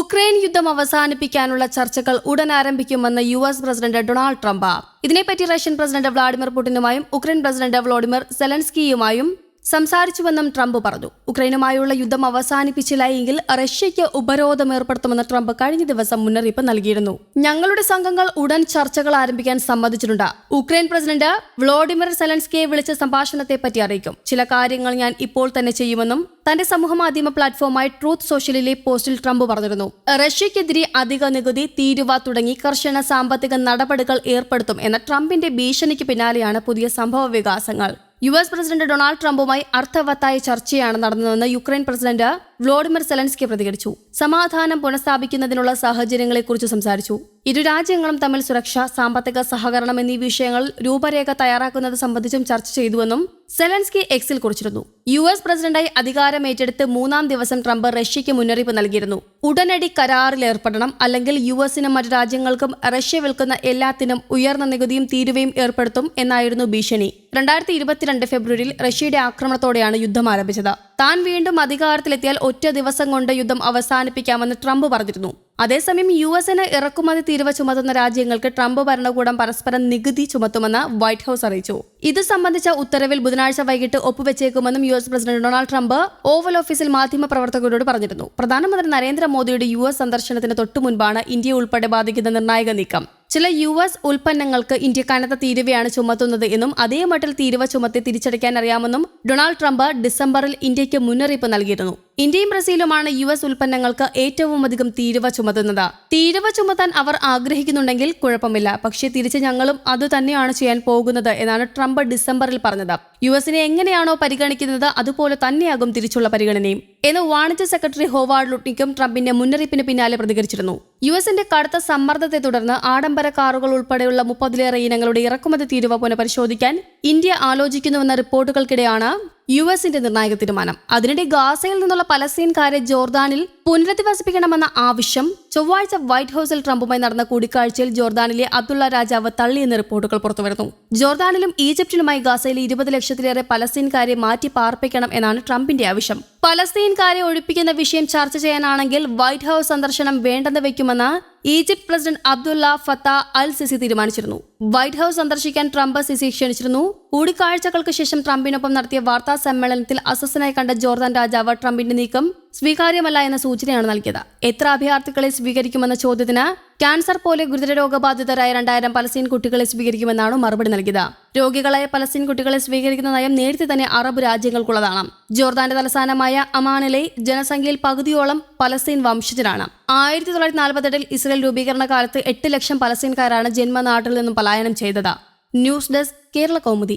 Ukraine യുദ്ധം അവസാനിപ്പിക്കാനുള്ള ചർച്ചകൾ ഉടൻ ആരംഭിക്കുമെന്ന് U S president Donald Trump. ഇതിനെപ്പറ്റി റഷ്യൻ പ്രസിഡന്റ് വ്ളാഡിമിർ പുടിനുമായും ഉക്രൈൻ പ്രസിഡന്റ് വ്ളോഡിമിർ സെലൻസ്കിയുമായും സംസാരിച്ചുവെന്നും ട്രംപ് പറഞ്ഞു. ഉക്രൈനുമായുള്ള യുദ്ധം അവസാനിപ്പിച്ചില്ല എങ്കിൽ റഷ്യയ്ക്ക് ഉപരോധം ഏർപ്പെടുത്തുമെന്ന് ട്രംപ് കഴിഞ്ഞ ദിവസം മുന്നറിയിപ്പ് നൽകിയിരുന്നു. ഞങ്ങളുടെ സംഘങ്ങൾ ഉടൻ ചർച്ചകൾ ആരംഭിക്കാൻ സമ്മതിച്ചിട്ടുണ്ട്. ഉക്രൈൻ പ്രസിഡന്റ് വ്ളോഡിമിർ സെലൻസ്കിയെ വിളിച്ച സംഭാഷണത്തെ പറ്റി അറിയിക്കും. ചില കാര്യങ്ങൾ ഞാൻ ഇപ്പോൾ തന്നെ ചെയ്യുമെന്നും തന്റെ സമൂഹമാധ്യമ പ്ലാറ്റ്ഫോമായ ട്രൂത്ത് സോഷ്യലിലെ പോസ്റ്റിൽ ട്രംപ് പറഞ്ഞിരുന്നു. റഷ്യയ്ക്കെതിരെ അധിക നികുതി തീരുവ തുടങ്ങി കർശന സാമ്പത്തിക നടപടികൾ ഏർപ്പെടുത്തും എന്ന ട്രംപിന്റെ ഭീഷണിക്ക് പിന്നാലെയാണ് പുതിയ സംഭവ വികാസങ്ങൾ. യു എസ് പ്രസിഡന്റ് ഡൊണാൾഡ് ട്രംപുമായി അർത്ഥവത്തായ ചർച്ചയാണ് നടന്നതെന്ന് യുക്രൈൻ പ്രസിഡന്റ് വ്ളോഡിമിർ സെലൻസ്കി പ്രതികരിച്ചു. സമാധാനം പുനഃസ്ഥാപിക്കുന്നതിനുള്ള സാഹചര്യങ്ങളെക്കുറിച്ച് സംസാരിച്ചു. ഇരു രാജ്യങ്ങളും തമ്മിൽ സുരക്ഷ സാമ്പത്തിക സഹകരണം എന്നീ വിഷയങ്ങൾ രൂപരേഖ തയ്യാറാക്കുന്നത് സംബന്ധിച്ചും ചർച്ച ചെയ്തുവെന്നും സെലൻസ്കി എക്സിൽ കുറിച്ചിരുന്നു. യു എസ് പ്രസിഡന്റായി അധികാരം ഏറ്റെടുത്ത് മൂന്നാം ദിവസം ട്രംപ് റഷ്യയ്ക്ക് മുന്നറിയിപ്പ് നൽകിയിരുന്നു. ഉടനടി കരാറിൽ ഏർപ്പെടണം അല്ലെങ്കിൽ യു എസിനും മറ്റു രാജ്യങ്ങൾക്കും റഷ്യ വിൽക്കുന്ന എല്ലാത്തിനും ഉയർന്ന നികുതിയും തീരുവയും ഏർപ്പെടുത്തും എന്നായിരുന്നു ഭീഷണി. രണ്ടായിരത്തി ഇരുപത്തിരണ്ട് ഫെബ്രുവരിയിൽ റഷ്യയുടെ ആക്രമണത്തോടെയാണ് യുദ്ധം ആരംഭിച്ചത്. താൻ വീണ്ടും അധികാരത്തിലെത്തിയാൽ ഒറ്റ ദിവസം കൊണ്ട് യുദ്ധം അവസാനിപ്പിക്കാമെന്ന് ട്രംപ് പറഞ്ഞിരുന്നു. അതേസമയം യു എസിന് ഇറക്കുമതി തീരുവ ചുമത്തുന്ന രാജ്യങ്ങൾക്ക് ട്രംപ് ഭരണകൂടം പരസ്പരം നികുതി ചുമത്തുമെന്ന് വൈറ്റ് ഹൌസ് അറിയിച്ചു. ഇത് സംബന്ധിച്ച ഉത്തരവിൽ ബുധനാഴ്ച വൈകിട്ട് ഒപ്പുവെച്ചേക്കുമെന്നും U S president Donald Trump Oval ഓഫീസിൽ മാധ്യമപ്രവർത്തകരോട് പറഞ്ഞിരുന്നു. പ്രധാനമന്ത്രി നരേന്ദ്രമോദിയുടെ യു എസ് സന്ദർശനത്തിന് തൊട്ടു മുൻപാണ് ഇന്ത്യ ഉൾപ്പെടെ ബാധിക്കുന്ന നിർണായക നീക്കം. ചില യു എസ് ഉൽപ്പന്നങ്ങൾക്ക് ഇന്ത്യ കനത്ത തീരുവയാണ് ചുമത്തുന്നത് എന്നും അതേ മട്ടിൽ തീരുവ ചുമത്തി തിരിച്ചടയ്ക്കാൻ അറിയാമെന്നും ഡൊണാൾഡ് ട്രംപ് ഡിസംബറിൽ ഇന്ത്യയ്ക്ക് മുന്നറിയിപ്പ് നൽകിയിരുന്നു. ഇന്ത്യയും ബ്രസീലുമാണ് യു എസ് ഉൽപ്പന്നങ്ങൾക്ക് ഏറ്റവും അധികം തീരുവ ചുമത്തുന്നത്. തീരുവ ചുമത്താൻ അവർ ആഗ്രഹിക്കുന്നുണ്ടെങ്കിൽ കുഴപ്പമില്ല. പക്ഷേ തിരിച്ച് ഞങ്ങളും അത് തന്നെയാണ് ചെയ്യാൻ പോകുന്നത് എന്നാണ് ട്രംപ് ഡിസംബറിൽ പറഞ്ഞത്. യു എസിനെ എങ്ങനെയാണോ പരിഗണിക്കുന്നത് അതുപോലെ തന്നെയാകും തിരിച്ചുള്ള പരിഗണനയും. എന്ന് വാണിജ്യ സെക്രട്ടറി ഹോവാർഡ് ലുട്ടിക്കും ട്രംപിന്റെ മുന്നറിയിപ്പിന് പിന്നാലെ പ്രതികരിച്ചിരുന്നു. യു എസിന്റെ കടുത്ത സമ്മർദ്ദത്തെ തുടർന്ന് ആഡംബര കാറുകൾ ഉൾപ്പെടെയുള്ള മുപ്പതിലേറെ ഇനങ്ങളുടെ ഇറക്കുമതി തീരുവ പുനഃപരിശോധിക്കാൻ ഇന്ത്യ ആലോചിക്കുന്നുവെന്ന റിപ്പോർട്ടുകൾക്കിടെയാണ് യു എസിന്റെ നിർണായക തീരുമാനം. അതിനിടെ ഗാസയിൽ നിന്നുള്ള പലസ്തീൻകാരെ ജോർദാനിൽ പുനരധിവസിപ്പിക്കണമെന്ന ആവശ്യം ചൊവ്വാഴ്ച വൈറ്റ് ഹൌസിൽ ട്രംപുമായി നടന്ന കൂടിക്കാഴ്ചയിൽ ജോർദാനിലെ അബ്ദുള്ള രാജാവ് തള്ളിയെന്ന റിപ്പോർട്ടുകൾ പുറത്തുവരുന്നു. ജോർദാനിലും ഈജിപ്തിലുമായി ഗാസയിലെ ഇരുപത് ലക്ഷത്തിലേറെ പലസ്തീൻകാരെ മാറ്റി പാർപ്പിക്കണം എന്നാണ് ട്രംപിന്റെ ആവശ്യം. പലസ്തീൻകാരെ ഒഴിപ്പിക്കുന്ന വിഷയം ചർച്ച ചെയ്യാനാണെങ്കിൽ വൈറ്റ് ഹൌസ് സന്ദർശനം വേണ്ടെന്ന് വെക്കുമെന്ന് Egypt president Abdullah Fattah al Sisi തീരുമാനിച്ചിരുന്നു. വൈറ്റ് ഹൌസ് സന്ദർശിക്കാൻ ട്രംപ് സിസി ക്ഷണിച്ചിരുന്നു. കൂടിക്കാഴ്ചകൾക്ക് ശേഷം ട്രംപിനൊപ്പം നടത്തിയ വാർത്താ സമ്മേളനത്തിൽ അസ്വസ്ഥനായി കണ്ട ജോർദാൻ രാജാവ് ട്രംപിന്റെ നീക്കം സ്വീകാര്യമല്ല എന്ന സൂചനയാണ് നൽകിയത്. എത്ര അഭയാർത്ഥികളെ സ്വീകരിക്കുമെന്ന ചോദ്യത്തിന് ക്യാൻസർ പോലെ ഗുരുതര രോഗബാധിതരായ രണ്ടായിരം പലസ്തീൻ കുട്ടികളെ സ്വീകരിക്കുമെന്നാണ് മറുപടി നൽകിയത്. രോഗികളായ പലസ്തീൻ കുട്ടികളെ സ്വീകരിക്കുന്ന നയം നേരത്തെ തന്നെ അറബ് രാജ്യങ്ങൾക്കുള്ളതാണ്. ജോർദാന്റെ തലസ്ഥാനമായ അമാനിലെ ജനസംഖ്യയിൽ പകുതിയോളം പലസ്തീൻ വംശജരാണ്. ആയിരത്തി തൊള്ളായിരത്തി നാൽപ്പത്തെട്ടിൽ ഇസ്രയേൽ രൂപീകരണ കാലത്ത് എട്ട് ലക്ഷം പലസ്തീൻകാരാണ് ജന്മനാട്ടിൽ നിന്നും പലായനം ചെയ്തത്. News desk Kerala Kaumudi.